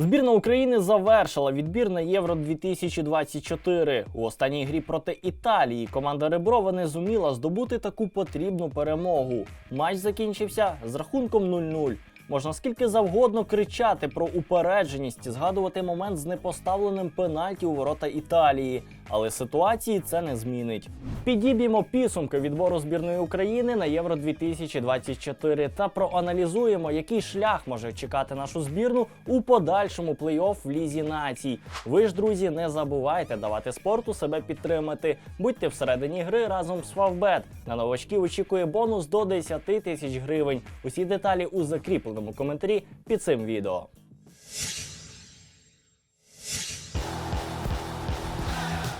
Збірна України завершила відбір на Євро 2024. У останній грі проти Італії команда Реброва не зуміла здобути таку потрібну перемогу. Матч закінчився з рахунком 0-0. Можна скільки завгодно кричати про упередженість, згадувати момент з непоставленим пенальті у ворота Італії, але ситуації це не змінить. Підіб'ємо підсумки відбору збірної України на Євро 2024 та проаналізуємо, який шлях може чекати нашу збірну у подальшому плей-офф в лізі націй. Ви ж, друзі, не забувайте давати спорту себе підтримати. Будьте всередині гри разом з Фавбет. На новачків очікує бонус до 10 тисяч гривень. Усі деталі у закріпленому коментарі під цим відео.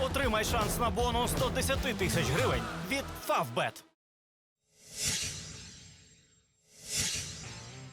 Отримай шанс на бонус 110 тисяч гривень від Favbet.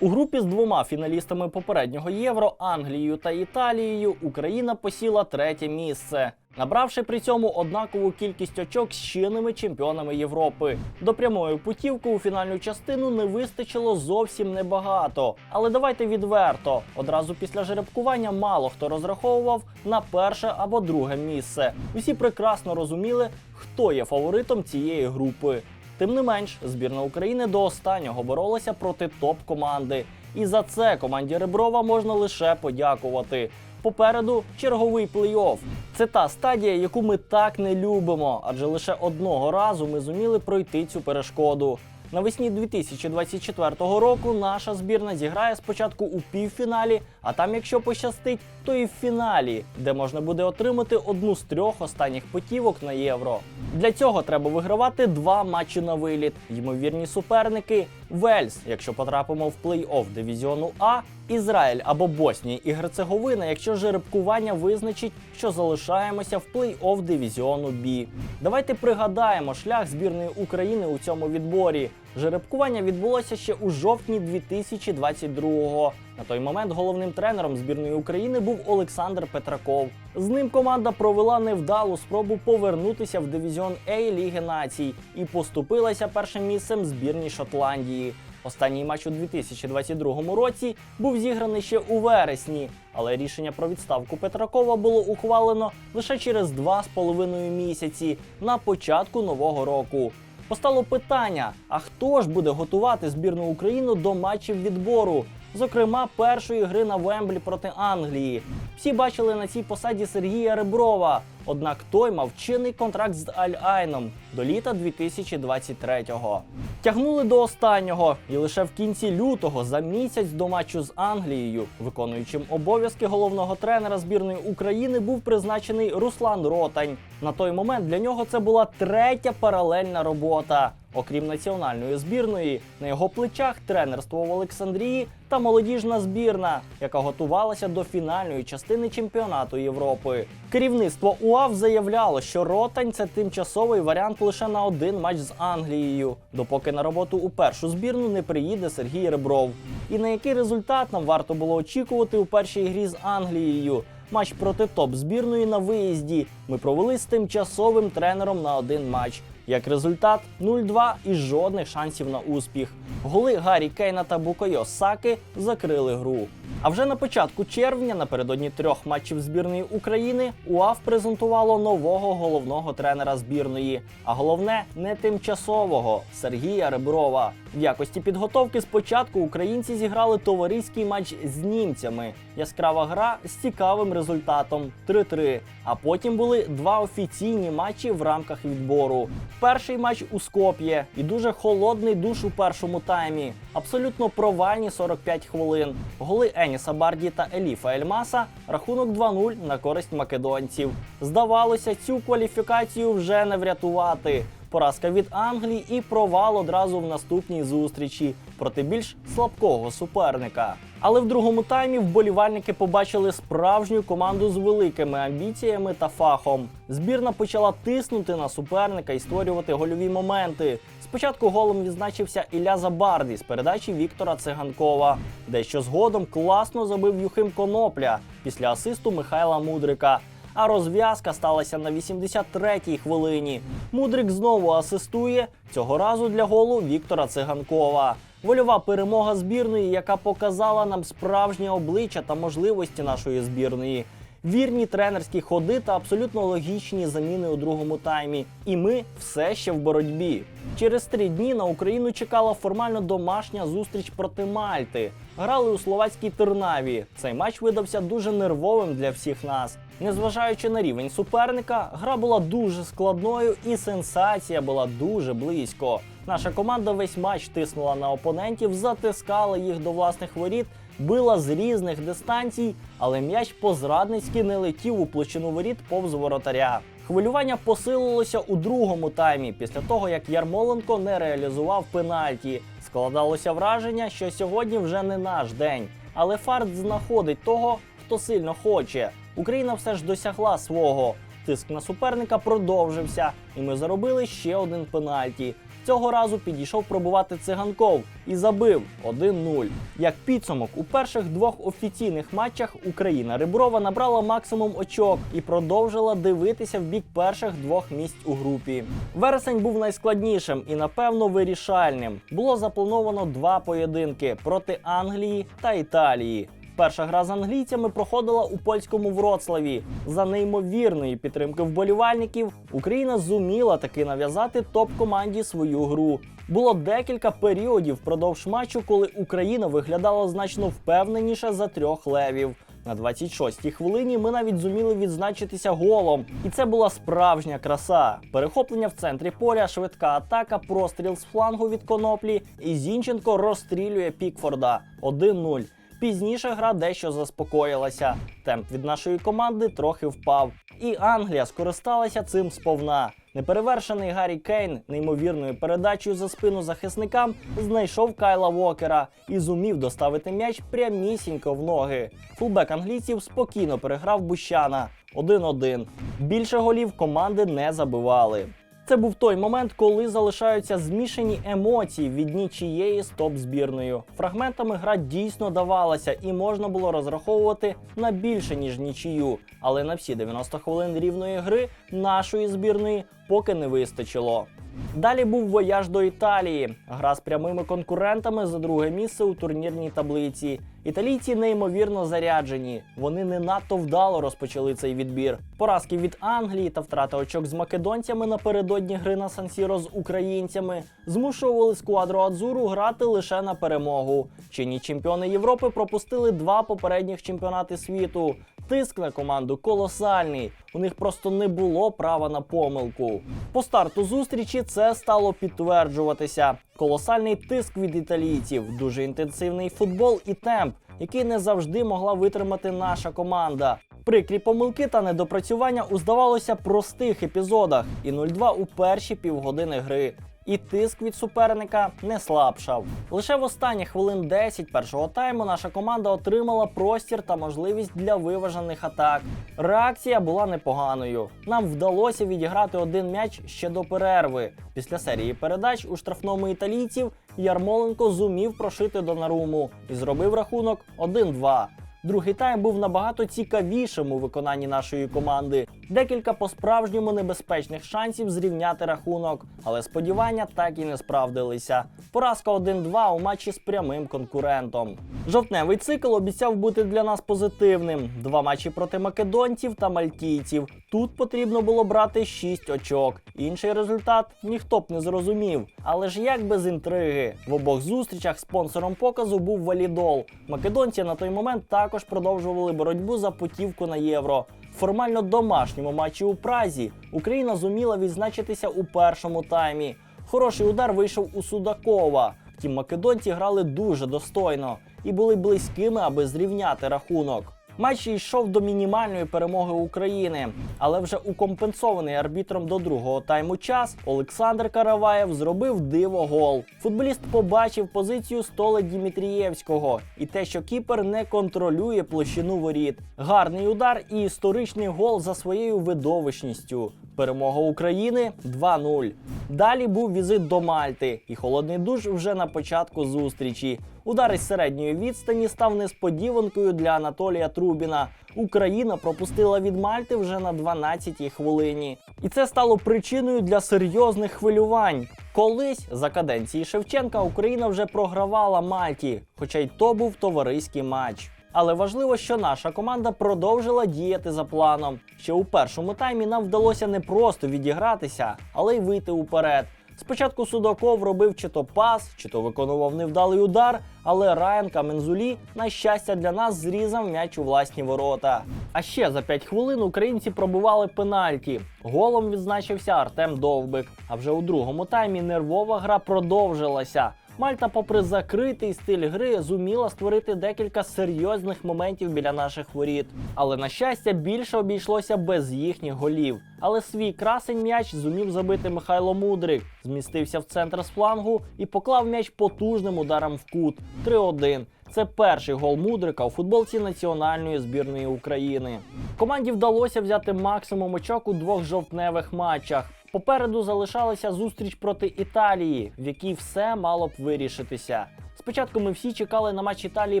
У групі з двома фіналістами попереднього євро Англією та Італією Україна посіла третє місце, набравши при цьому однакову кількість очок з чинними чемпіонами Європи. До прямої путівки у фінальну частину не вистачило зовсім небагато. Але давайте відверто: одразу після жеребкування мало хто розраховував на перше або друге місце. Усі прекрасно розуміли, хто є фаворитом цієї групи. Тим не менш, збірна України до останнього боролася проти топ-команди. І за це команді Реброва можна лише подякувати. Попереду черговий плей-офф. Це та стадія, яку ми так не любимо, адже лише одного разу ми зуміли пройти цю перешкоду. Навесні 2024 року наша збірна зіграє спочатку у півфіналі, а там, якщо пощастить, то і в фіналі, де можна буде отримати одну з трьох останніх путівок на євро. Для цього треба вигравати два матчі на виліт. Ймовірні суперники Вельс, якщо потрапимо в плей-офф дивізіону А, Ізраїль або Боснія і Герцеговина, якщо жеребкування визначить, що залишаємося в плей-офф дивізіону Б. Давайте пригадаємо шлях збірної України у цьому відборі. Жеребкування відбулося ще у жовтні 2022-го. На той момент головним тренером збірної України був Олександр Петраков. З ним команда провела невдалу спробу повернутися в дивізіон А Ліги Націй і поступилася першим місцем збірній Шотландії. Останній матч у 2022 році був зіграний ще у вересні, але рішення про відставку Петракова було ухвалено лише через два з половиною місяці на початку нового року. Постало питання: а хто ж буде готувати збірну Україну до матчів відбору? Зокрема, першої гри на Вемблі проти Англії. Всі бачили на цій посаді Сергія Реброва. Однак той мав чинний контракт з Аль-Айном до літа 2023-го. Тягнули до останнього, і лише в кінці лютого, за місяць до матчу з Англією, виконуючим обов'язки головного тренера збірної України, був призначений Руслан Ротань. На той момент для нього це була третя паралельна робота. Окрім національної збірної, на його плечах тренерство в Олександрії та молодіжна збірна, яка готувалася до фінальної частини чемпіонату Європи. Керівництво УАВ заявляло, що Ротань це тимчасовий варіант лише на один матч з Англією, допоки на роботу у першу збірну не приїде Сергій Ребров. І на який результат нам варто було очікувати у першій грі з Англією? Матч проти топ збірної на виїзді ми провели з тимчасовим тренером на один матч. Як результат 0-2 і жодних шансів на успіх. Голи Гаррі Кейна та Букойо Саки закрили гру. А вже на початку червня, напередодні трьох матчів збірної України, УАФ презентувало нового головного тренера збірної, а головне не тимчасового Сергія Реброва. В якості підготовки спочатку українці зіграли товариський матч з німцями. Яскрава гра з цікавим результатом 3-3. А потім були два офіційні матчі в рамках відбору. Перший матч у Скоп'є і дуже холодний душ у першому таймі. Абсолютно провальні 45 хвилин. Голи Еніса Барді та Еліфа Ельмаса. Рахунок 2-0 на користь македонців. Здавалося, цю кваліфікацію вже не врятувати. Поразка від Англії і провал одразу в наступній зустрічі проти більш слабкого суперника. Але в другому таймі вболівальники побачили справжню команду з великими амбіціями та фахом. Збірна почала тиснути на суперника і створювати гольові моменти. Спочатку голом відзначився Ілля Забарді з передачі Віктора Циганкова, дещо згодом класно забив Юхим Конопля після асисту Михайла Мудрика. А розв'язка сталася на 83-й хвилині. Мудрик знову асистує цього разу для голу Віктора Циганкова. Вольова перемога збірної, яка показала нам справжнє обличчя та можливості нашої збірної. Вірні тренерські ходи та абсолютно логічні заміни у другому таймі. І ми все ще в боротьбі. Через три дні на Україну чекала формально домашня зустріч проти Мальти. Грали у словацькій Тернаві. Цей матч видався дуже нервовим для всіх нас. Незважаючи на рівень суперника, гра була дуже складною і сенсація була дуже близько. Наша команда весь матч тиснула на опонентів, затискала їх до власних воріт, била з різних дистанцій, але м'яч по-зрадницьки не летів у площину воріт повз воротаря. Хвилювання посилилося у другому таймі після того, як Ярмоленко не реалізував пенальті. Складалося враження, що сьогодні вже не наш день. Але фарт знаходить того, хто сильно хоче. Україна все ж досягла свого. Тиск на суперника продовжився, і ми заробили ще один пенальті. Цього разу підійшов пробувати циганков і забив 1-0. Як підсумок, у перших двох офіційних матчах Україна Реброва набрала максимум очок і продовжила дивитися в бік перших двох місць у групі. Вересень був найскладнішим і, напевно, вирішальним. Було заплановано два поєдинки проти Англії та Італії. Перша гра з англійцями проходила у польському Вроцлаві. За неймовірної підтримки вболівальників Україна зуміла таки нав'язати топ-команді свою гру. Було декілька періодів впродовж матчу, коли Україна виглядала значно впевненіше за трьох левів. На 26-й хвилині ми навіть зуміли відзначитися голом, і це була справжня краса. Перехоплення в центрі поля, швидка атака, простріл з флангу від коноплі, і Зінченко розстрілює Пікфорда 1-0. Пізніше гра дещо заспокоїлася. Темп від нашої команди трохи впав. І Англія скористалася цим сповна. Неперевершений Гаррі Кейн неймовірною передачею за спину захисникам знайшов Кайла Вокера і зумів доставити м'яч прямісінько в ноги. Фулбек англійців спокійно переграв Бущана 1-1. Більше голів команди не забивали. Це був той момент, коли залишаються змішані емоції від нічієї з топ-збірною. Фрагментами гра дійсно давалася і можна було розраховувати на більше ніж нічию. Але на всі 90 хвилин рівної гри нашої збірної поки не вистачило. Далі був вояж до Італії. Гра з прямими конкурентами за друге місце у турнірній таблиці. Італійці неймовірно заряджені. Вони не надто вдало розпочали цей відбір. Поразки від Англії та втрата очок з македонцями напередодні гри на Сан-Сіро з українцями змушували сквадру Адзуру грати лише на перемогу. Чинні чемпіони Європи пропустили два попередніх чемпіонати світу. Тиск на команду колосальний. У них просто не було права на помилку. По старту зустрічі це стало підтверджуватися. Колосальний тиск від італійців, дуже інтенсивний футбол і темп, який не завжди могла витримати наша команда. Прикрі помилки та недопрацювання у здавалося простих епізодах, і 0-2 у перші півгодини гри. І тиск від суперника не слабшав. Лише в останні хвилин 10 першого тайму наша команда отримала простір та можливість для виважених атак. Реакція була непоганою. Нам вдалося відіграти один м'яч ще до перерви. Після серії передач у штрафному італійців Ярмоленко зумів прошити Донаруму і зробив рахунок 1-2. Другий тайм був набагато цікавішим у виконанні нашої команди. Декілька по-справжньому небезпечних шансів зрівняти рахунок, але сподівання так і не справдилися. Поразка 1-2 у матчі з прямим конкурентом. Жовтневий цикл обіцяв бути для нас позитивним: два матчі проти македонців та мальтійців. Тут потрібно було брати 6 очок. Інший результат ніхто б не зрозумів. Але ж як без інтриги? В обох зустрічах спонсором показу був валідол. Македонці на той момент також продовжували боротьбу за путівку на євро. Формально домашньому матчі у Празі Україна зуміла відзначитися у першому таймі. Хороший удар вийшов у Судакова. Втім, македонці грали дуже достойно і були близькими, аби зрівняти рахунок. Матч йшов до мінімальної перемоги України, але вже у компенсований арбітром до другого тайму час Олександр Караваєв зробив диво гол. Футболіст побачив позицію стола Дімітрієвського і те, що кіпер не контролює площину воріт. Гарний удар і історичний гол за своєю видовищністю. Перемога України 2-0. Далі був візит до Мальти, і холодний душ вже на початку зустрічі. Удар із середньої відстані став несподіванкою для Анатолія Трубіна. Україна пропустила від Мальти вже на 12-й хвилині. І це стало причиною для серйозних хвилювань. Колись за каденції Шевченка Україна вже програвала Мальті, хоча й то був товариський матч. Але важливо, що наша команда продовжила діяти за планом. Ще у першому таймі нам вдалося не просто відігратися, але й вийти уперед. Спочатку Судаков робив чи то пас, чи то виконував невдалий удар, але Райан Камензулі, на щастя для нас, зрізав м'яч у власні ворота. А ще за 5 хвилин українці пробували пенальті. Голом відзначився Артем Довбик. А вже у другому таймі нервова гра продовжилася. Мальта, попри закритий стиль гри, зуміла створити декілька серйозних моментів біля наших воріт. Але на щастя, більше обійшлося без їхніх голів. Але свій красень м'яч зумів забити Михайло Мудрик, змістився в центр з флангу і поклав м'яч потужним ударом в кут 3-1. Це перший гол Мудрика у футболці національної збірної України. Команді вдалося взяти максимум очок у двох жовтневих матчах. Попереду залишалася зустріч проти Італії, в якій все мало б вирішитися. Спочатку ми всі чекали на матч Італії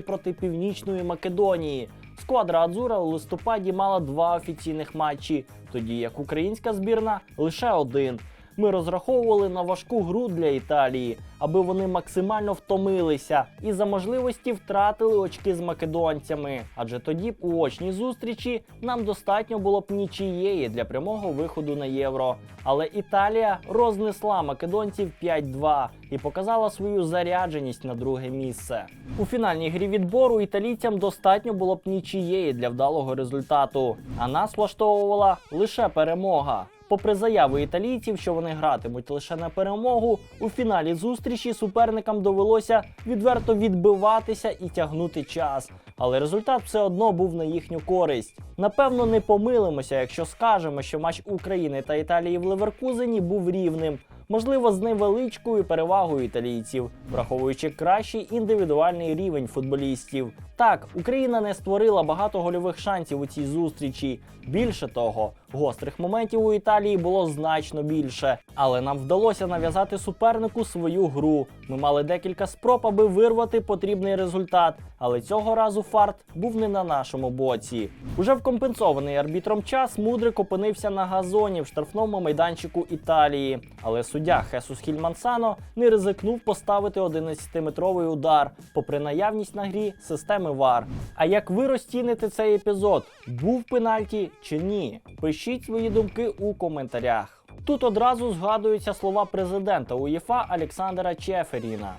проти Північної Македонії. Сквадра Адзура у листопаді мала два офіційних матчі, тоді як українська збірна лише один. Ми розраховували на важку гру для Італії, аби вони максимально втомилися і за можливості втратили очки з македонцями. Адже тоді у очній зустрічі нам достатньо було б нічиєї для прямого виходу на євро. Але Італія рознесла македонців 5-2 і показала свою зарядженість на друге місце. У фінальній грі відбору італійцям достатньо було б нічиєї для вдалого результату, а нас влаштовувала лише перемога. Попри заяви італійців, що вони гратимуть лише на перемогу, у фіналі зустрічі суперникам довелося відверто відбиватися і тягнути час. Але результат все одно був на їхню користь. Напевно, не помилимося, якщо скажемо, що матч України та Італії в Леверкузені був рівним. Можливо, з невеличкою перевагою італійців, враховуючи кращий індивідуальний рівень футболістів. Так, Україна не створила багато гольових шансів у цій зустрічі. Більше того, гострих моментів у Італії було значно більше, але нам вдалося нав'язати супернику свою гру. Ми мали декілька спроб, аби вирвати потрібний результат, але цього разу фарт був не на нашому боці. Уже в компенсований арбітром час Мудрик опинився на газоні в штрафному майданчику Італії. Але суддя Хесус Хільмансано не ризикнув поставити 11-метровий удар, попри наявність на грі системи ВАР. А як ви розціните цей епізод? Був пенальті чи ні? Пишіть свої думки у коментарях. Тут одразу згадуються слова президента УЄФА Олександра Чеферіна.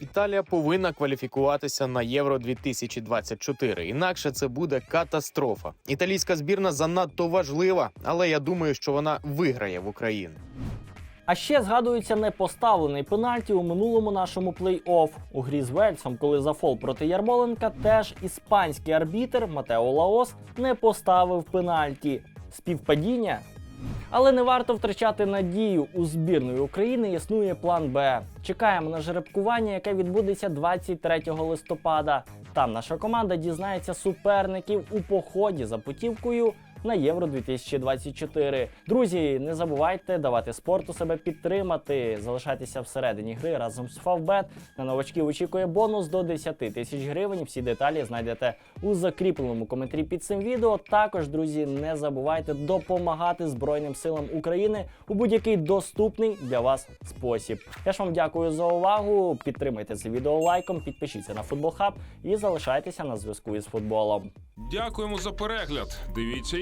Італія повинна кваліфікуватися на Євро 2024, інакше це буде катастрофа. Італійська збірна занадто важлива, але я думаю, що вона виграє в Україні. А ще згадується непоставлений пенальті у минулому нашому плей-офф у грі з Вельсом, коли за фол проти Ярмоленка теж іспанський арбітер Матео Лаос не поставив пенальті. Співпадіння? Але не варто втрачати надію. У збірної України існує план Б. Чекаємо на жеребкування, яке відбудеться 23 листопада. Там наша команда дізнається суперників у поході за путівкою на Євро 2024. Друзі, не забувайте давати спорту себе підтримати. Залишайтеся всередині гри разом з Фавбет. На новачків очікує бонус до 10 тисяч гривень. Всі деталі знайдете у закріпленому коментарі під цим відео. Також, друзі, не забувайте допомагати Збройним силам України у будь-який доступний для вас спосіб. Я ж вам дякую за увагу. Підтримайте це відео лайком, підпишіться на Футбол Хаб і залишайтеся на зв'язку із футболом. Дякуємо за перегляд. Дивіться